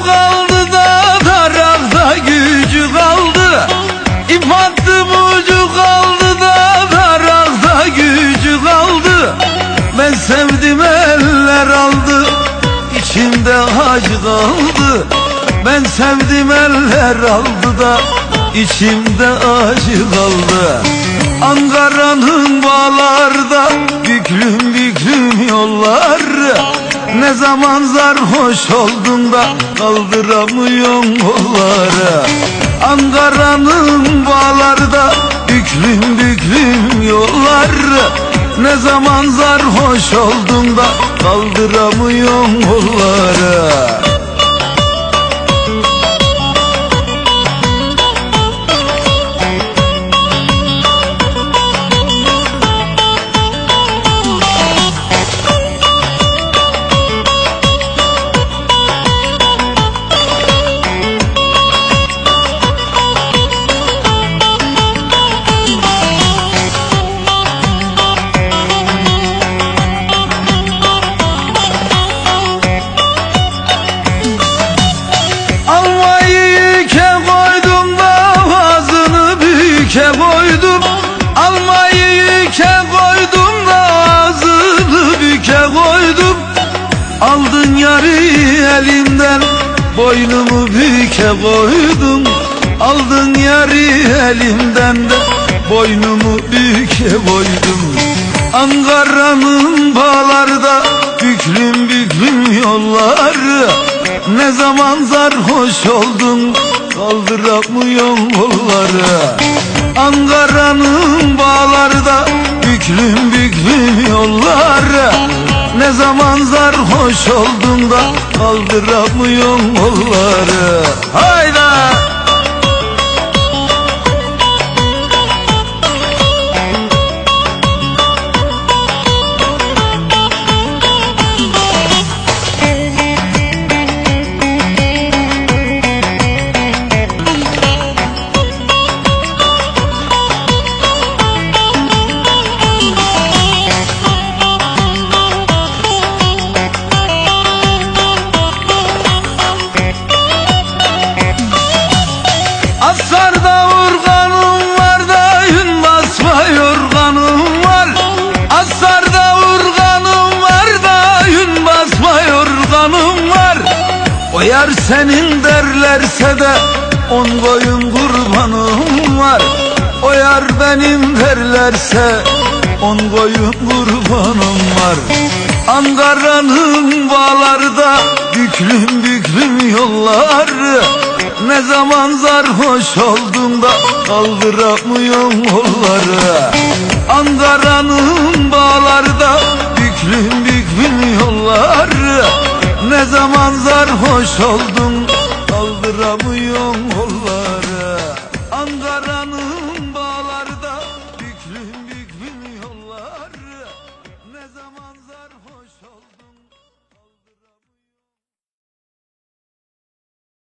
Sözü kaldı da tarafta gücü kaldı. İp attım ucu kaldı da tarafta gücü kaldı. Ben sevdim eller aldı içimde acı kaldı. Ben sevdim eller aldı da içimde acı kaldı. Ankara'nın bağlarda Büklüm büklüm yollar ne zaman sarhoş oldun da kaldıramıyorsun kolları Ankara'nın bağlarda büklüm büklüm yollar. Ne zaman sarhoş oldun da kaldıramıyorsun kolları Yüke koydum da ağzını büke koydum. Aldın yarı elimden boynumu büke koydum. Aldın yarı elimden de boynumu büke koydum. Ankara'nın bağlarda büklüm büklüm yolları. Ne zaman sarhoş oldun kaldıramıyorsun kolları Ankara'nın kaldıramıyorsun kolları Hayda! Senin derlerse de on koyun kurbanım var. O yar benim derlerse on koyun kurbanım var. Ankara'nın bağlarda büklüm büklüm yollar Ne zaman sarhoş oldun da kaldıramıyorsun kolları Ankara'nın bağlarda zaman sarhoş oldun